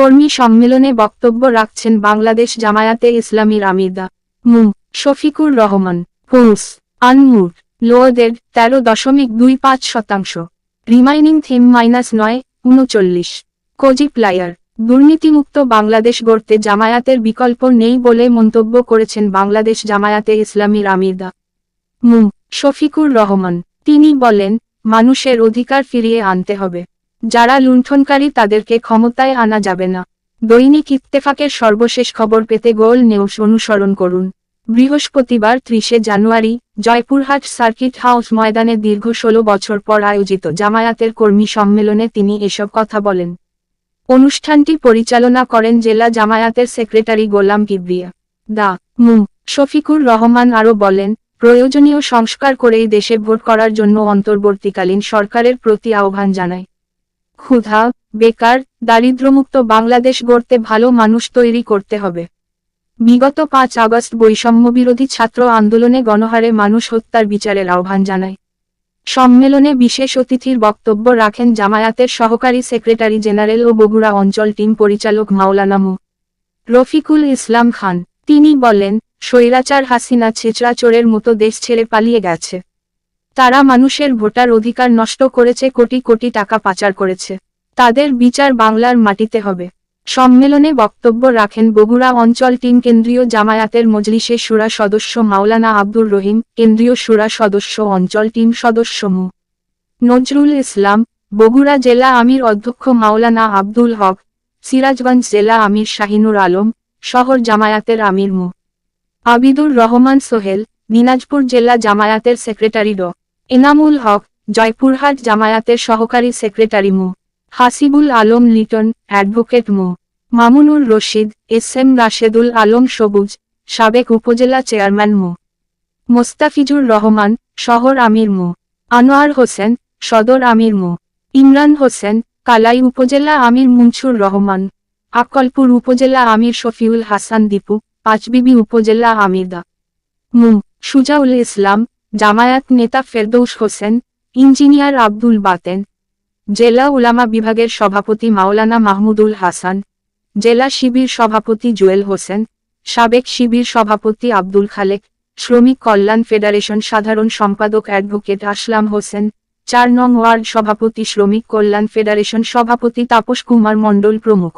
কর্মী সম্মেলনে বক্তব্য রাখছেন বাংলাদেশ জামায়াতে ইসলামীর আমিদা মু শফিকুর রহমান। পুস আনমুর লোয়েদের তেরো দশমিক দুই পাঁচ শতাংশ। রিমাইনিং থিম মাইনাস নয়, উনচল্লিশ। কোজি প্লায়ার দুর্নীতিমুক্ত বাংলাদেশ গড়তে জামায়াতের বিকল্প নেই বলে মন্তব্য করেছেন বাংলাদেশ জামায়াতে ইসলামীর আমিদা মু শফিকুর রহমান। তিনি বলেন, মানুষের অধিকার ফিরিয়ে আনতে হবে। যারা লুণ্ঠনকারী তাদেরকে ক্ষমতায় আনা যাবে না। দৈনিক ইত্তেফাকের সর্বশেষ খবর পেতে গোল নিউজ অনুসরণ করুন। বৃহস্পতিবার ত্রিশে জানুয়ারি, জয়পুরহাট সার্কিট হাউস ময়দানে দীর্ঘ ষোলো বছর পর আয়োজিত জামায়াতের কর্মী সম্মেলনে তিনি এসব কথা বলেন। অনুষ্ঠানটি পরিচালনা করেন জেলা জামায়াতের সেক্রেটারি গোলাম কিবরিয়া। দা, মু, শফিকুর রহমান আরও বলেন, প্রয়োজনীয় সংস্কার করেই দেশে ভোট করার জন্য অন্তর্বর্তীকালীন সরকারের প্রতি আহ্বান জানায়। ক্ষুধা, বেকার, দারিদ্র্যমুক্ত বাংলাদেশ গড়তে ভালো মানুষ তৈরি করতে হবে। বিগত পাঁচ আগস্ট বৈষম্যবিরোধী ছাত্র আন্দোলনে গণহারে মানুষ হত্যার বিচারের আহ্বান জানায়। সম্মেলনে বিশেষ অতিথির বক্তব্য রাখেন জামায়াতের সহকারী সেক্রেটারি জেনারেল ও বগুড়া অঞ্চল টিম পরিচালক মাওলানা মু। রফিকুল ইসলাম খান। তিনি বলেন, স্বৈরাচার হাসিনা ছেচড়া চোরের মতো দেশ ছেড়ে পালিয়ে গেছে। তারা মানুষের ভোটার অধিকার নষ্ট করেছে, কোটি কোটি টাকা পাচার করেছে। তাদের বিচার বাংলার মাটিতে হবে। সম্মেলনে বক্তব্য রাখেন বগুড়া অঞ্চল টিম কেন্দ্রীয় জামায়াতের মজলিসে সুরা সদস্য মাওলানা আব্দুর রহিম, কেন্দ্রীয় সুরা সদস্য অঞ্চল টিম সদস্য মু. নজরুল ইসলাম, বগুড়া জেলা আমির অধ্যক্ষ মাওলানা আব্দুল হক, সিরাজগঞ্জ জেলা আমির শাহিনুর আলম, শহর জামায়াতের আমির মু. আবিদুর রহমান সোহেল, দিনাজপুর জেলা জামায়াতের সেক্রেটারি ড। এনামুল হক, জয়পুরহাট জামায়াতের সহকারী secretary Mo. Hasibul Alam Liton, advocate Mo. Mamunur Rashid, S M Rashedul Alam Sabuj, সাবেক উপজেলা চেয়ারম্যান মো। মোস্তাফিজুর রহমান, শহর আমির মো। আনোয়ার হোসেন, সদর আমির মো। ইমরান হোসেন, কালাই উপজেলা আমির মুনছুর রহমান। আকলপুর উপজেলা আমির শফিউল হাসান দীপু, পাঁচবিবি উপজেলা আমিরদা মু। সুজাউল ইসলাম জামায়াত নেতা ফেরদৌস হোসেন, ইঞ্জিনিয়ার আব্দুল বাতেন, জেলা উলামা বিভাগের সভাপতি মাওলানা মাহমুদুল হাসান, জেলা শিবির সভাপতি জুয়েল হোসেন, সাবেক শিবির সভাপতি আব্দুল খালেক, শ্রমিক কল্যাণ ফেডারেশন সাধারণ সম্পাদক অ্যাডভোকেট আসলাম হোসেন, চার নং ওয়ার্ড সভাপতি শ্রমিক কল্যাণ ফেডারেশন সভাপতি তাপস কুমার মণ্ডল প্রমুখ।